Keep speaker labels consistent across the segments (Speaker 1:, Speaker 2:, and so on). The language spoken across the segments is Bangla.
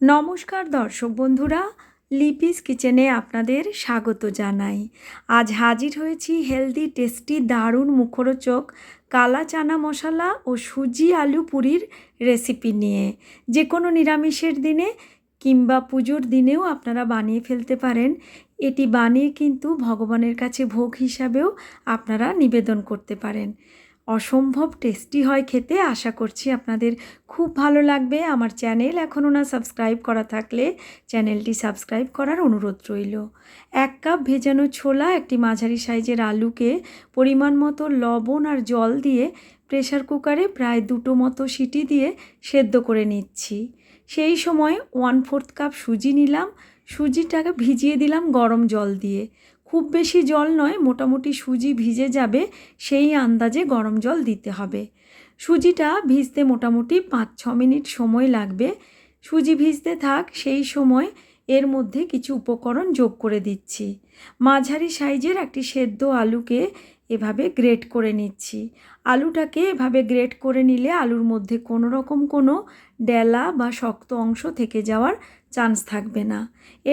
Speaker 1: নমস্কার দর্শক বন্ধুরা, লিপিস কিচেনে আপনাদের স্বাগত জানাই। আজ হাজির হয়েছি হেলদি, টেস্টি, দারুণ মুখরোচক কালা চানা মশলা ও সুজি আলু পুরির রেসিপি নিয়ে। যে কোনো নিরামিষের দিনে কিংবা পুজোর দিনেও আপনারা বানিয়ে ফেলতে পারেন। এটি বানিয়ে কিন্তু ভগবানের কাছে ভোগ হিসাবেও আপনারা নিবেদন করতে পারেন। অসম্ভব টেস্টি হয় খেতে। আশা করছি আপনাদের খুব ভালো লাগবে। আমার চ্যানেল এখনও না সাবস্ক্রাইব করা থাকলে চ্যানেলটি সাবস্ক্রাইব করার অনুরোধ রইল। এক কাপ ভেজানো ছোলা, একটি মাঝারি সাইজের আলুকে পরিমাণ মতো লবণ আর জল দিয়ে প্রেশার কুকারে প্রায় দুটো মতো সিটি দিয়ে সেদ্ধ করে নিচ্ছি। সেই সময় ওয়ান ফোর্থ কাপ সুজি নিলাম। সুজিটাকে ভিজিয়ে দিলাম গরম জল দিয়ে। খুব বেশি জল নয়, মোটামুটি সুজি ভিজে যাবে, সেই আন্দাজে গরম জল দিতে হবে। সুজিটা ভিজতে মোটামুটি পাঁচ ছ মিনিট সময় লাগবে। সুজি ভিজতে থাক, সেই সময় এর মধ্যে কিছু উপকরণ যোগ করে দিচ্ছি। মাঝারি সাইজের একটি সেদ্ধ আলুকে এভাবে গ্রেট করে নিচ্ছি। আলুটাকে এভাবে গ্রেট করে নিলে আলুর মধ্যে কোনো রকম কোনো ডেলা বা শক্ত অংশ থেকে যাওয়ার চান্স থাকবে না।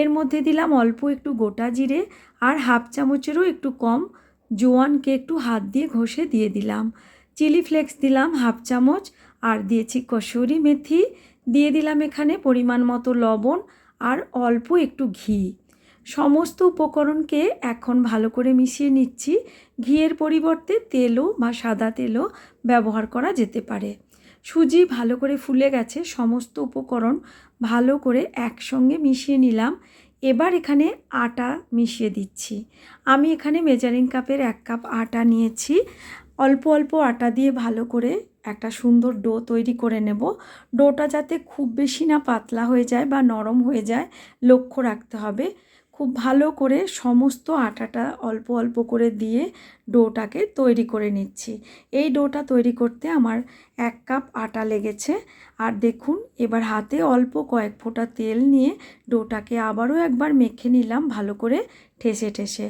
Speaker 1: এর মধ্যে দিলাম অল্প একটু গোটা জিরে আর হাফ চামচেরও একটু কম জোয়ানকে একটু হাত দিয়ে ঘষে দিয়ে দিলাম। চিলি ফ্লেক্স দিলাম হাফ চামচ আর দিয়েছি কসুরি মেথি। দিয়ে দিলাম এখানে পরিমাণ মতো লবণ আর অল্প একটু ঘি। সমস্ত উপকরণকে এখন ভালো করে মিশিয়ে নিচ্ছি। ঘিয়ের পরিবর্তে তেলও বা সাদা তেলও ব্যবহার করা যেতে পারে। সুজি ভালো করে ফুলে গেছে, সমস্ত উপকরণ ভালো করে একসঙ্গে মিশিয়ে নিলাম। এবার এখানে আটা মিশিয়ে দিচ্ছি। আমি এখানে মেজারিং কাপের এক কাপ আটা নিয়েছি। অল্প অল্প আটা দিয়ে ভালো করে একটা সুন্দর ডো তৈরি করে নেব। ডোটা যাতে খুব বেশি না পাতলা হয়ে যায় বা নরম হয়ে যায়, লক্ষ্য রাখতে হবে। খুব ভালো করে সমস্ত আটাটা অল্প অল্প করে দিয়ে ডোটাকে তৈরি করে নিচ্ছি। এই ডোটা তৈরি করতে আমার এক কাপ আটা লেগেছে। আর দেখুন, এবার হাতে অল্প কয়েক ফোঁটা তেল নিয়ে ডোটাকে আবারও একবার মেখে নিলাম ভালো করে ঠেসে ঠেসে।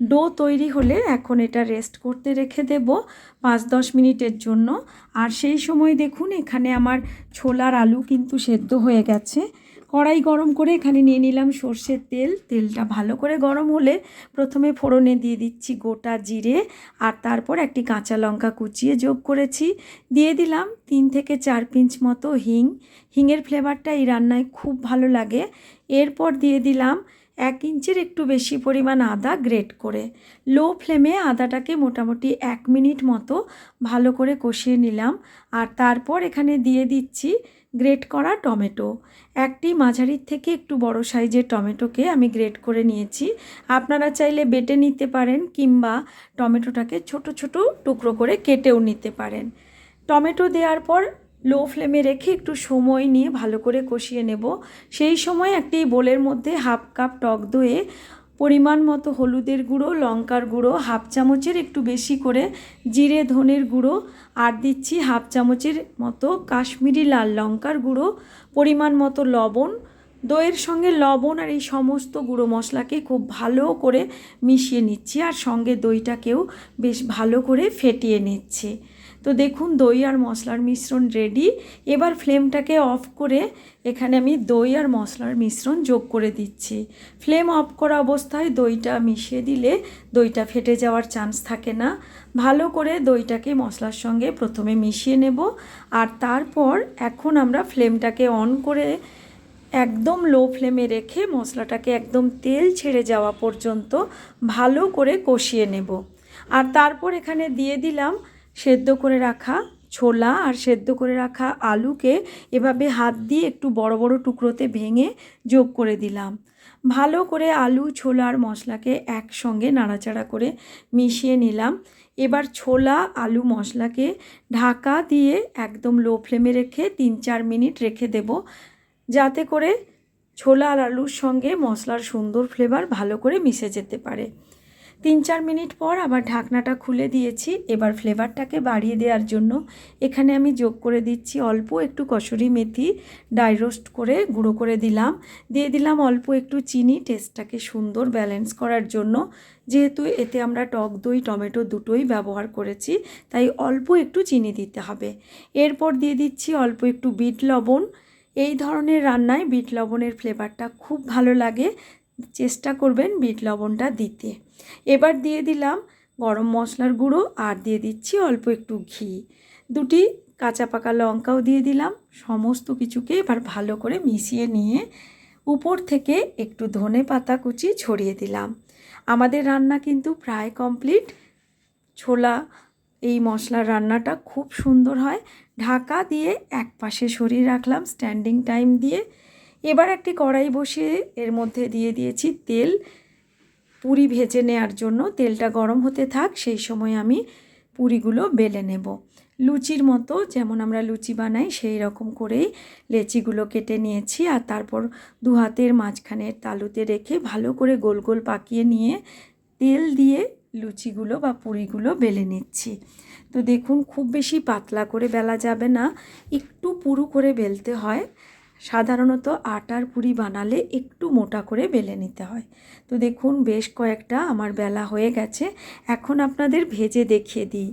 Speaker 1: ডো তৈরি হলে এখন এটা রেস্ট করতে রেখে দেব পাঁচ দশ মিনিটের জন্য। আর সেই সময় দেখুন, এখানে আমার ছোলার আলু কিন্তু সেদ্ধ হয়ে গেছে। কড়াই গরম করে এখানে নিয়ে নিলাম সর্ষের তেল। তেলটা ভালো করে গরম হলে প্রথমে ফোড়নে দিয়ে দিচ্ছি গোটা জিরে আর তারপর একটি কাঁচা লঙ্কা কুচিয়ে যোগ করেছি। দিয়ে দিলাম তিন থেকে চার পিঞ্চ মতো হিং। হিংয়ের ফ্লেভারটা এই রান্নায় খুব ভালো লাগে। এরপর দিয়ে দিলাম এক ইঞ্চের একটু বেশি পরিমাণ আদা গ্রেট করে। লো ফ্লেমে আদাটাকে মোটামুটি এক মিনিট মতো ভালো করে কষিয়ে নিলাম। আর তারপর এখানে দিয়ে দিচ্ছি গ্রেট করা টমেটো। একটি মাঝারির থেকে একটু বড় সাইজের টমেটোকে আমি গ্রেট করে নিয়েছি। আপনারা চাইলে বেটে নিতে পারেন কিংবা টমেটোটাকে ছোট ছোট টুকরো করে কেটেও নিতে পারেন। টমেটো দেওয়ার পর লো ফ্লেমে রেখে একটু সময় নিয়ে ভালো করে কষিয়ে নেব। সেই সময় একটি বোলের মধ্যে হাফ কাপ টক দইয়ে পরিমাণ মতো হলুদের গুঁড়ো, লঙ্কার গুঁড়ো, হাফ চামচের একটু বেশি করে জিরে, ধনের গুঁড়ো আর দিচ্ছি হাফ চামচের মতো কাশ্মীরি লাল লঙ্কার গুঁড়ো, পরিমাণ মতো লবণ। দইয়ের সঙ্গে লবণ আর এই সমস্ত গুঁড়ো মশলাকে খুব ভালো করে মিশিয়ে নিচ্ছি আর সঙ্গে দইটাকেও বেশ ভালো করে ফেটিয়ে নিচ্ছি। তো দেখুন, দই আর মশলার মিশ্রণ রেডি এবার ফ্লেমটাকে অফ করে এখানে আমি দই আর মশলার মিশ্রণ যোগ করে দিচ্ছি। ফ্লেম অফ করা অবস্থায় দইটা মিশিয়ে দিলে দইটা ফেটে যাওয়ার চান্স থাকে না। ভালো করে দইটাকে মশলার সঙ্গে প্রথমে মিশিয়ে নেব আর তারপর এখন আমরা ফ্লেমটাকে অন করে একদম লো ফ্লেমে রেখে মশলাটাকে একদম তেল ছেড়ে যাওয়া পর্যন্ত ভালো করে কষিয়ে নেব। আর তারপর এখানে দিয়ে দিলাম সেদ্ধ করে রাখা ছোলা আর সেদ্ধ করে রাখা আলুকে এভাবে হাত দিয়ে একটু বড় বড় টুকরোতে ভেঙে যোগ করে দিলাম। ভালো করে আলু, ছোলা আর মশলাকে একসঙ্গে নাড়াচাড়া করে মিশিয়ে নিলাম। এবার ছোলা, আলু, মশলাকে ঢাকা দিয়ে একদম লো ফ্লেমে রেখে তিন চার মিনিট রেখে দেব। যাতে করে ছোলা আর আলুর সঙ্গে মশলার সুন্দর ফ্লেভার ভালো করে মিশে যেতে পারে। তিন চার মিনিট পর আবার ঢাকনাটা খুলে দিয়েছি। এবার ফ্লেভারটাকে বাড়িয়ে দেওয়ার জন্য এখানে আমি যোগ করে দিচ্ছি অল্প একটু কসুরি মেথি, ডাই রোস্ট করে গুঁড়ো করে দিলাম। দিয়ে দিলাম অল্প একটু চিনি, টেস্টটাকে সুন্দর ব্যালেন্স করার জন্য। যেহেতু এতে আমরা টক দই, টমেটো দুটোই ব্যবহার করেছি, তাই অল্প একটু চিনি দিতে হবে। এরপর দিয়ে দিচ্ছি অল্প একটু বিট লবণ। এই ধরনের রান্নায় বিট লবণের ফ্লেভারটা খুব ভালো লাগে। চেষ্টা করবেন বিট লবণটা দিতে। এবার দিয়ে দিলাম গরম মশলার গুঁড়ো আর দিয়ে দিচ্ছি অল্প একটু ঘি। দুটি কাঁচা পাকা লঙ্কাও দিয়ে দিলাম। সমস্ত কিছুকে এবার ভালো করে মিশিয়ে নিয়ে উপর থেকে একটু ধনে পাতা কুচি ছড়িয়ে দিলাম। আমাদের রান্না কিন্তু প্রায় কমপ্লিট। ছোলা, এই মশলার রান্নাটা খুব সুন্দর হয়। ঢাকা দিয়ে এক পাশে সরিয়ে রাখলাম, স্ট্যান্ডিং টাইম দিয়ে। এবার একটি কড়াই বসিয়ে এর মধ্যে দিয়ে দিয়েছি তেল। পুরি ভেজে নেওয়ার জন্য তেলটা গরম হতে থাক, সেই সময় আমি পুরিগুলো বেলে নেব। লুচির মতো যেমন আমরা লুচি বানাই, সেই রকম করেই লেচিগুলো কেটে নিয়েছি আর তারপর দু হাতের মাঝখানের তালুতে রেখে ভালো করে গোল গোল পাকিয়ে নিয়ে তেল দিয়ে লুচিগুলো বা পুরিগুলো বেলে নিচ্ছি। তো দেখুন, খুব বেশি পাতলা করে বেলা যাবে না, একটু পুরু করে বেলতে হয়। সাধারণত আটার পুরি বানালে একটু মোটা করে বেলে নিতে হয়। তো দেখুন, বেশ কয়েকটা আমার বেলা হয়ে গেছে। এখন আপনাদের ভেজে দেখিয়ে দিই।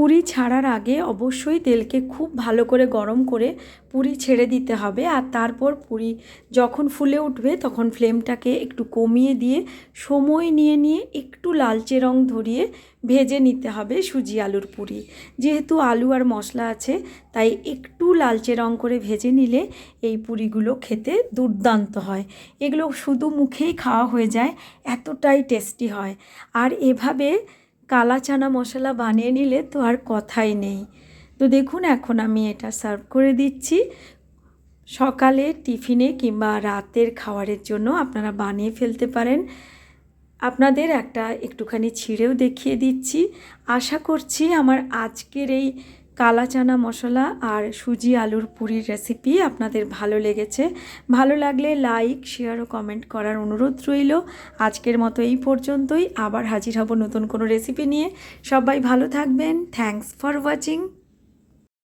Speaker 1: পুরি ছাড়ার আগে অবশ্যই তেলকে খুব ভালো করে গরম করে পুরি ছেড়ে দিতে হবে আর তারপর পুরি যখন ফুলে উঠবে তখন ফ্লেমটাকে একটু কমিয়ে দিয়ে সময় নিয়ে নিয়ে একটু লালচে রং ধরিয়ে ভেজে নিতে হবে সুজি আলুর পুরি। যেহেতু আলু আর মশলা আছে, তাই একটু লালচে রং করে ভেজে নিলে এই পুরিগুলো খেতে দুর্দান্ত হয়। এগুলো শুধু মুখেই খাওয়া হয়ে যায়, এতটাই টেস্টি হয়। আর এভাবে কালা চানা মশলা বানিয়ে নিলে তো আর কথাই নেই। তো দেখুন এখন আমি এটা সার্ভ করে দিচ্ছি। সকালে, টিফিনে কিংবা রাতের খাবারের জন্য আপনারা বানিয়ে ফেলতে পারেন। আপনাদের একটা একটুখানি ছিঁড়েও দেখিয়ে দিচ্ছি। আশা করছি আমার আজকের এই কালা চানা মশলা আর সুজি আলুর পুরির রেসিপি আপনাদের ভালো লেগেছে। ভালো লাগলে লাইক শেয়ার ও কমেন্ট করার অনুরোধ রইল। আজকের মতো এই পর্যন্তই। আবার হাজির হব নতুন কোনো রেসিপি নিয়ে। সবাই ভালো থাকবেন। Thanks for watching